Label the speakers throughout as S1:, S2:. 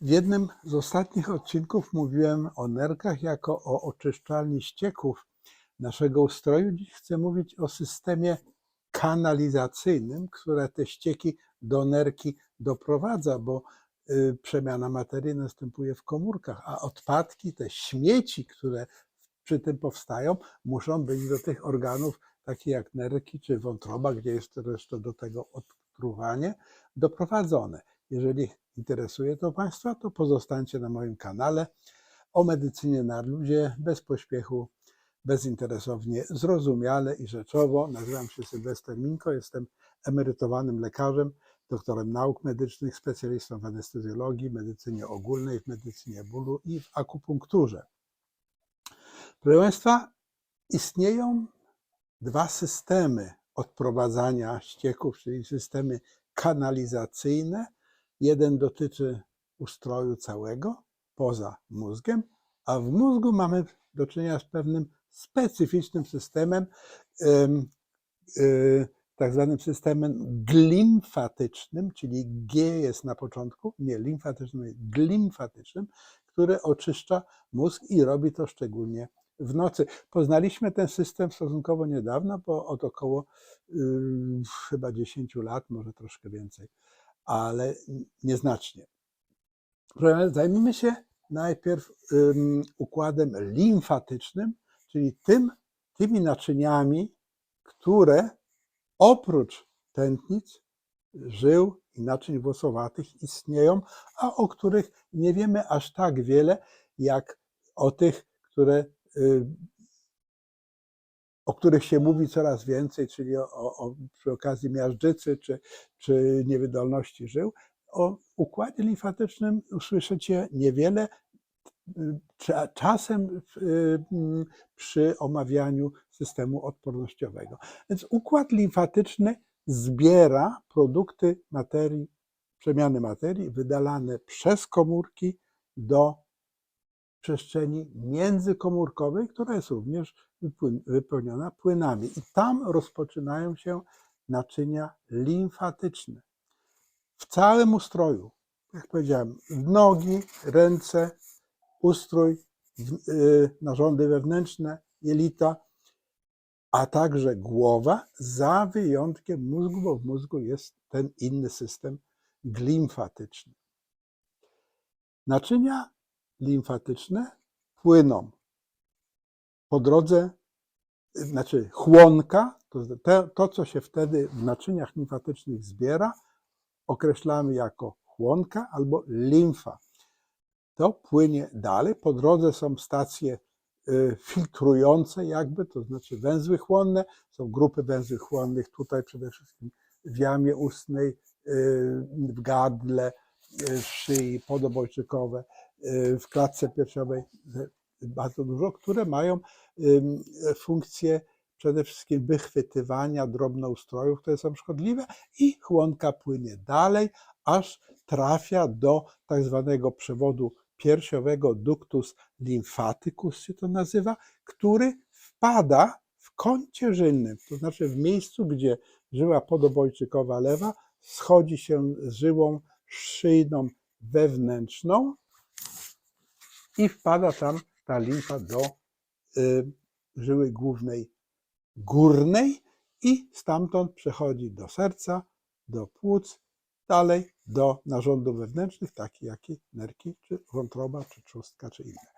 S1: W jednym z ostatnich odcinków mówiłem o nerkach jako o oczyszczalni ścieków naszego ustroju. Dziś chcę mówić o systemie kanalizacyjnym, które te ścieki do nerki doprowadza, bo y, przemiana materii następuje w komórkach, a odpadki, te śmieci, które przy tym powstają, muszą być do tych organów, takich jak nerki czy wątroba, gdzie jest jeszcze do tego odtruwanie, doprowadzone. Jeżeli interesuje to Państwa, to pozostańcie na moim kanale o medycynie na ludzie, bez pośpiechu, bezinteresownie, zrozumiale i rzeczowo. Nazywam się Sylwester Minko, jestem emerytowanym lekarzem, doktorem nauk medycznych, specjalistą w anestezjologii, medycynie ogólnej, w medycynie bólu i w akupunkturze. Proszę Państwa, istnieją dwa systemy odprowadzania ścieków, czyli systemy kanalizacyjne. Jeden dotyczy ustroju całego, poza mózgiem, a w mózgu mamy do czynienia z pewnym specyficznym systemem, em, y, tak zwanym systemem glimfatycznym, czyli G jest na początku, nie limfatycznym, glimfatycznym, który oczyszcza mózg i robi to szczególnie w nocy. Poznaliśmy ten system stosunkowo niedawno, bo od około y, chyba 10 lat, może troszkę więcej, ale nieznacznie. Zajmijmy się najpierw układem limfatycznym, czyli tym, tymi naczyniami, które oprócz tętnic, żył i naczyń włosowatych istnieją, a o których nie wiemy aż tak wiele, jak o tych, które, y, o których się mówi coraz więcej, czyli o, o, przy okazji miażdżycy czy, czy niewydolności żył. O układzie limfatycznym usłyszycie niewiele, Cza- czasem mm, przy omawianiu systemu odpornościowego. Więc układ limfatyczny zbiera produkty materii, przemiany materii wydalane przez komórki do przestrzeni międzykomórkowej, która jest również wypełniona płynami. I tam rozpoczynają się naczynia limfatyczne. W całym ustroju, jak powiedziałem, nogi, ręce, ustrój, y, narządy wewnętrzne, jelita, a także głowa, za wyjątkiem mózgu, bo w mózgu jest ten inny system glimfatyczny. Naczynia limfatyczne płyną po drodze, znaczy chłonka, to, te, to co się wtedy w naczyniach limfatycznych zbiera, określamy jako chłonka albo limfa to płynie dalej. Po drodze są stacje y, filtrujące, jakby, to znaczy węzły chłonne. Są grupy węzłów chłonnych tutaj przede wszystkim w jamie ustnej, y, w gardle, y, w szyi, podobojczykowe, w klatce piersiowej bardzo dużo, które mają ym, funkcję przede wszystkim wychwytywania drobnoustrojów, które są szkodliwe i chłonka płynie dalej, aż trafia do tak zwanego przewodu piersiowego ductus lymphaticus się to nazywa, który wpada w kącie żylnym, to znaczy w miejscu, gdzie żyła podobojczykowa lewa schodzi się z żyłą szyjną wewnętrzną i wpada tam ta limfa do y, żyły głównej górnej i stamtąd przechodzi do serca, do płuc, dalej do narządów wewnętrznych, takich jak nerki, czy wątroba, czy trzustka, czy inne.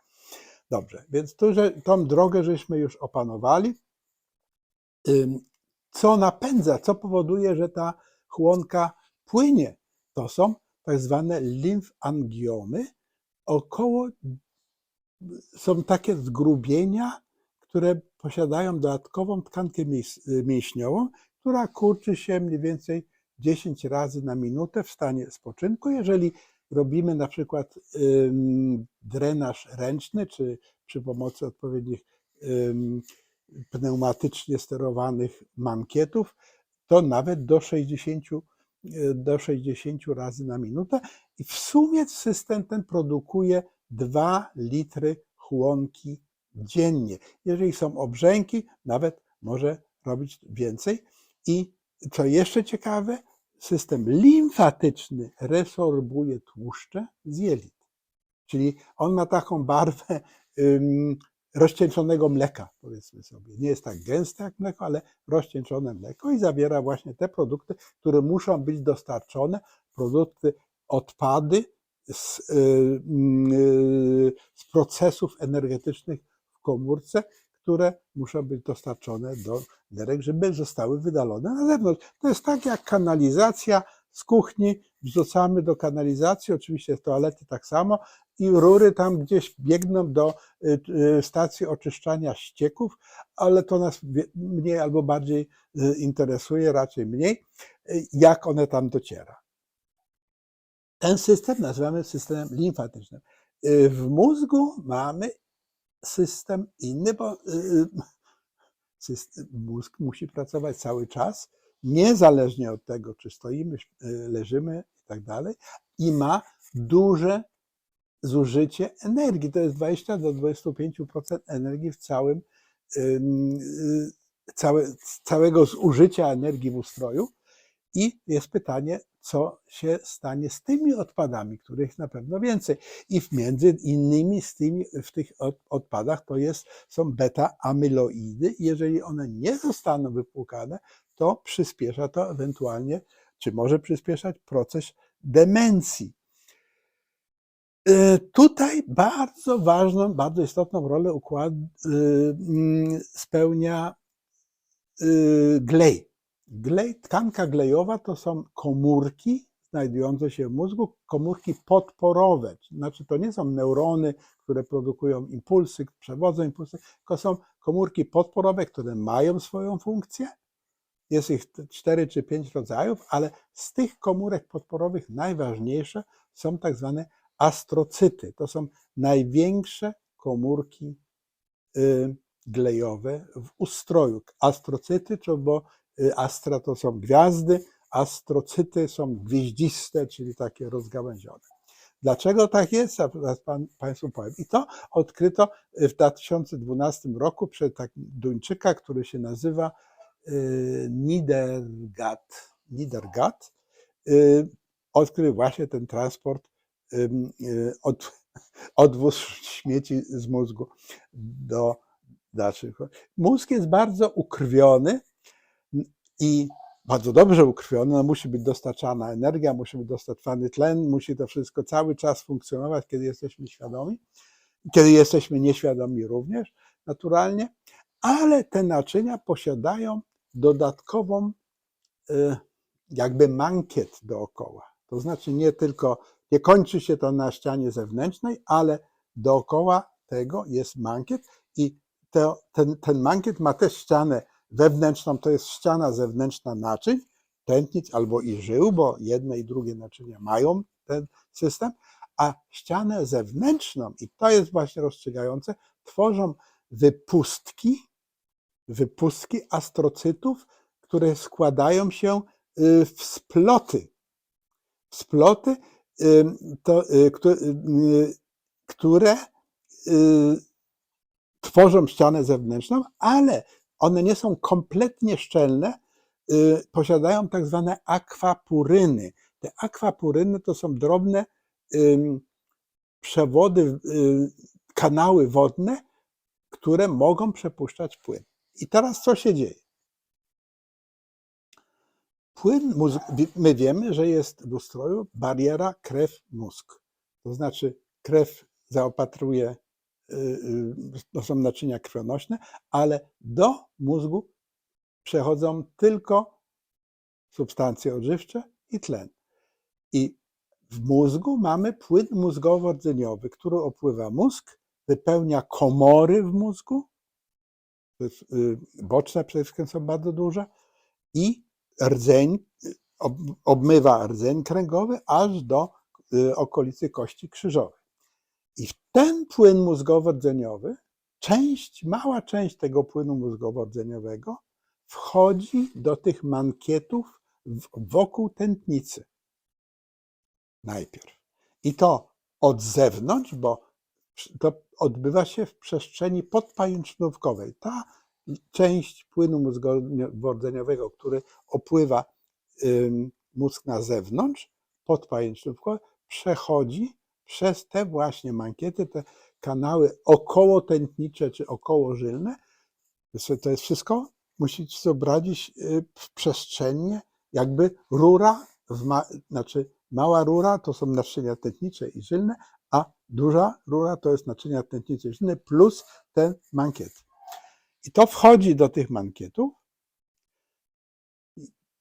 S1: Dobrze, więc tu, że tą drogę żeśmy już opanowali. Co napędza, co powoduje, że ta chłonka płynie? To są tak zwane limfangiomy. Około są takie zgrubienia, które posiadają dodatkową tkankę mięśniową, która kurczy się mniej więcej 10 razy na minutę w stanie spoczynku. Jeżeli robimy na przykład drenaż ręczny, czy przy pomocy odpowiednich pneumatycznie sterowanych mankietów, to nawet do 60, y, do 60 razy na minutę. I w sumie system ten produkuje 2 litry chłonki dziennie. Jeżeli są obrzęki, nawet może robić więcej. I co jeszcze ciekawe, system limfatyczny resorbuje tłuszcze z jelit. Czyli on ma taką barwę ym, rozcieńczonego mleka, powiedzmy sobie. Nie jest tak gęste jak mleko, ale rozcieńczone mleko i zawiera właśnie te produkty, które muszą być dostarczone, produkty, odpady z, y, y, z procesów energetycznych w komórce, które muszą być dostarczone do nerek, żeby zostały wydalone na zewnątrz. To jest tak jak kanalizacja z kuchni, wrzucamy do kanalizacji, oczywiście z toalety tak samo, i rury tam gdzieś biegną do y, stacji oczyszczania ścieków, ale to nas mniej albo bardziej interesuje, raczej mniej, jak one tam dociera. Ten system nazywamy systemem limfatycznym. Y, W mózgu mamy system inny, bo y, system, mózg musi pracować cały czas, niezależnie od tego, czy stoimy, y, leżymy i tak dalej, i ma duże zużycie energii. To jest 20 do 25% energii w całym, ym, y, całe, całego zużycia energii w ustroju. I jest pytanie, co się stanie z tymi odpadami, których na pewno więcej. I w- między innymi z tymi, w tych od- odpadach to jest, są beta-amyloidy. Jeżeli one nie zostaną wypłukane, to przyspiesza to ewentualnie, czy może przyspieszać proces demencji. Y, Tutaj bardzo ważną, bardzo istotną rolę układ, y, mm, spełnia y, glej. Glej, tkanka glejowa to są komórki znajdujące się w mózgu, komórki podporowe. Znaczy to nie są neurony, które produkują impulsy, przewodzą impulsy, tylko są komórki podporowe, które mają swoją funkcję. Jest ich cztery czy pięć rodzajów, ale z tych komórek podporowych najważniejsze są tak zwane astrocyty. To są największe komórki y, glejowe w ustroju. Astrocyty, bo astra to są gwiazdy, astrocyty są gwieździste, czyli takie rozgałęzione. Dlaczego tak jest? Zaraz pan, Państwu powiem. I to odkryto w 2012 roku przez Duńczyka, który się nazywa y, Niedergat. Niedergat y, odkrył właśnie ten transport, y, od, odwóz śmieci z mózgu do dalszych. Mózg jest bardzo ukrwiony i bardzo dobrze ukrwiony, no musi być dostarczana energia, musi być dostarczany tlen, musi to wszystko cały czas funkcjonować, kiedy jesteśmy świadomi, kiedy jesteśmy nieświadomi również, naturalnie, ale te naczynia posiadają dodatkową y, jakby mankiet dookoła. To znaczy nie tylko, nie kończy się to na ścianie zewnętrznej, ale dookoła tego jest mankiet i to, ten, ten mankiet ma też ścianę wewnętrzną, to jest ściana zewnętrzna naczyń, tętnic albo i żył, bo jedne i drugie naczynia mają ten system, a ścianę zewnętrzną, i to jest właśnie rozstrzygające, tworzą wypustki, wypustki astrocytów, które składają się y, w sploty. Sploty, y, to, y, któ- które tworzą ścianę zewnętrzną, ale one nie są kompletnie szczelne, y, posiadają tak zwane akwapuryny. Te akwapuryny to są drobne przewody, y, kanały wodne, które mogą przepuszczać płyn. I teraz co się dzieje? Płyn, my wiemy, że jest w ustroju bariera krew-mózg. To znaczy krew zaopatruje, to są naczynia krwionośne, ale do mózgu przechodzą tylko substancje odżywcze i tlen. I w mózgu mamy płyn mózgowo-rdzeniowy, który opływa mózg, wypełnia komory w mózgu, y, boczne przede wszystkim są bardzo duże, i rdzeń, y, ob, obmywa rdzeń kręgowy aż do y, okolicy kości krzyżowej. I w ten płyn mózgowo-rdzeniowy, część, mała część tego płynu mózgowo-rdzeniowego wchodzi do tych mankietów wokół tętnicy. Najpierw. I to od zewnątrz, bo to odbywa się w przestrzeni podpajęcznówkowej. Ta część płynu mózgowo-rdzeniowego, który opływa mózg na zewnątrz, podpajęczynówkowy, przechodzi przez te właśnie mankiety, te kanały okołotętnicze czy okołożylne. To jest wszystko, musicie sobie wyobrazić y, w przestrzeni, jakby rura, ma, znaczy mała rura to są naczynia tętnicze i żylne, a duża rura to jest naczynia tętnicze i żylne plus ten mankiet. I to wchodzi do tych mankietów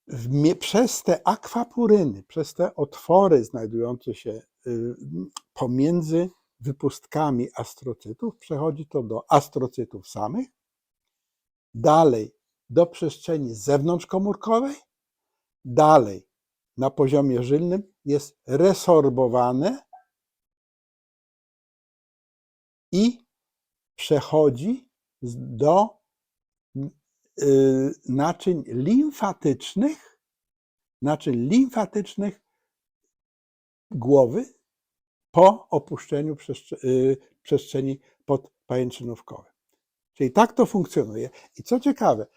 S1: w przez te akwapuryny, przez te otwory znajdujące się pomiędzy wypustkami astrocytów, przechodzi to do astrocytów samych, dalej do przestrzeni zewnątrzkomórkowej, dalej na poziomie żylnym jest resorbowane i przechodzi do y, naczyń limfatycznych, naczyń limfatycznych głowy po opuszczeniu y, przestrzeni podpajęczynówkowej. Czyli tak to funkcjonuje. I co ciekawe,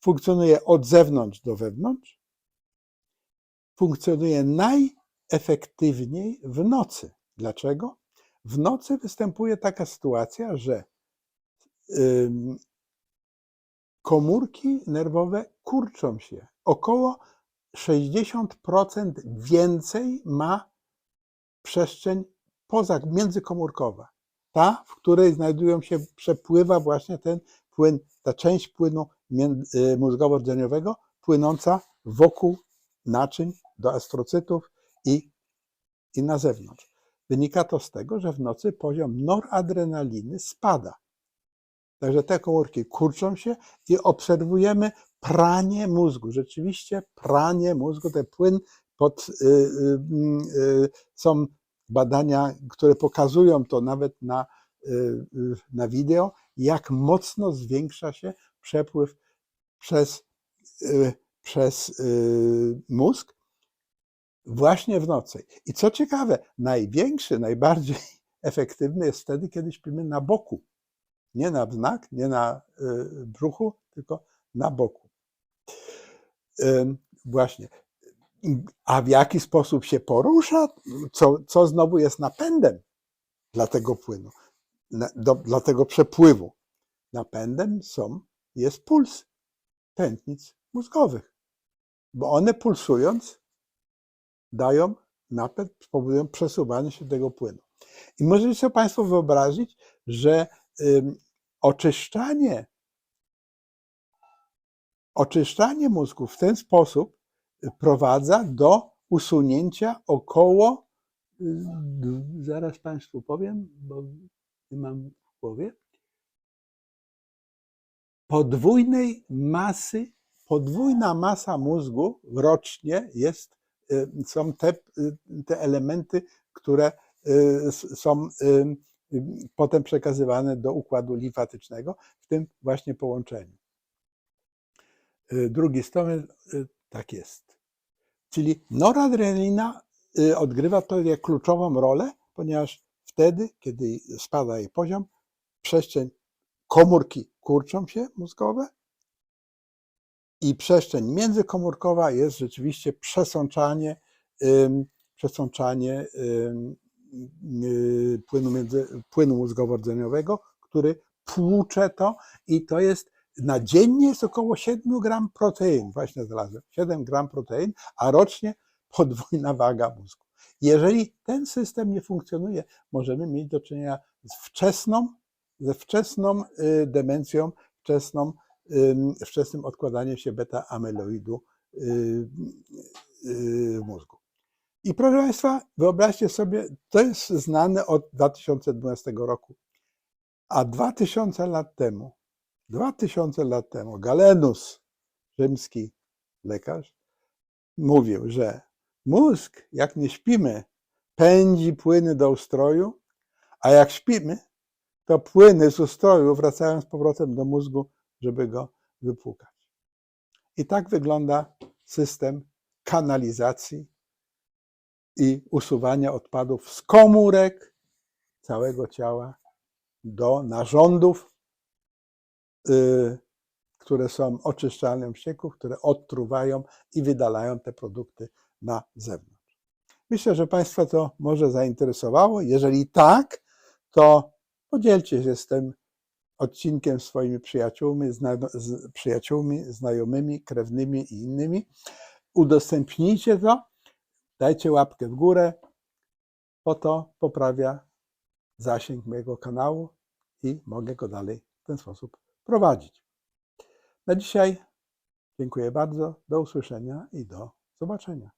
S1: funkcjonuje od zewnątrz do wewnątrz, funkcjonuje najefektywniej w nocy. Dlaczego? W nocy występuje taka sytuacja, że komórki nerwowe kurczą się. Około 60% więcej ma przestrzeń poza, międzykomórkowa. Ta, w której znajdują się, przepływa właśnie ten płyn, ta część płynu y, mózgowo-rdzeniowego płynąca wokół naczyń do astrocytów i, i na zewnątrz. Wynika to z tego, że w nocy poziom noradrenaliny spada. Także te komórki kurczą się i obserwujemy pranie mózgu. Rzeczywiście pranie mózgu, ten płyn pod, y, y, y, są badania, które pokazują to nawet na, na wideo, jak mocno zwiększa się przepływ przez, przez mózg właśnie w nocy. I co ciekawe, największy, najbardziej efektywny jest wtedy, kiedy śpimy na boku. Nie na wznak, nie na brzuchu, tylko na boku. Właśnie. A w jaki sposób się porusza? Co, co znowu jest napędem dla tego płynu, do, dla tego przepływu? Napędem są, jest puls tętnic mózgowych, bo one pulsując dają napęd, powodują przesuwanie się tego płynu. I możecie sobie Państwo wyobrazić, że ym, oczyszczanie, oczyszczanie mózgu w ten sposób prowadza do usunięcia około, y, zaraz Państwu powiem, bo nie mam w głowie, podwójnej masy, podwójna masa mózgu rocznie jest, y, są te, y, te elementy, które są potem przekazywane do układu limfatycznego, w tym właśnie połączeniu. Drugi stopień, y, tak jest. Czyli noradrenalina y, odgrywa tutaj kluczową rolę, ponieważ wtedy, kiedy spada jej poziom, przestrzeń komórki kurczą się mózgowe i przestrzeń międzykomórkowa jest rzeczywiście przesączanie, przesączanie y, płynu, między, płynu mózgowo-rdzeniowego, który tłucze to i to jest na dziennie jest około 7 gram protein, właśnie znalazłem, 7 gram protein, a rocznie podwójna waga mózgu. Jeżeli ten system nie funkcjonuje, możemy mieć do czynienia z wczesną, ze wczesną y, demencją, wczesną, ym, wczesnym odkładaniem się beta-amyloidu y, y, w mózgu. I proszę Państwa, wyobraźcie sobie, to jest znane od 2012 roku, a 2000 lat temu, 2000 lat temu Galenus, rzymski lekarz, mówił, że mózg, jak nie śpimy, pędzi płyny do ustroju, a jak śpimy, to płyny z ustroju wracają z powrotem do mózgu, żeby go wypłukać. I tak wygląda system kanalizacji i usuwania odpadów z komórek całego ciała do narządów, które są oczyszczalnią ścieków, które odtruwają i wydalają te produkty na zewnątrz. Myślę, że Państwa to może zainteresowało. Jeżeli tak, to podzielcie się z tym odcinkiem swoimi przyjaciółmi, zna, z przyjaciółmi, znajomymi, krewnymi i innymi. Udostępnijcie to, dajcie łapkę w górę, bo to poprawia zasięg mojego kanału i mogę go dalej w ten sposób prowadzić. Na dzisiaj dziękuję bardzo, do usłyszenia i do zobaczenia.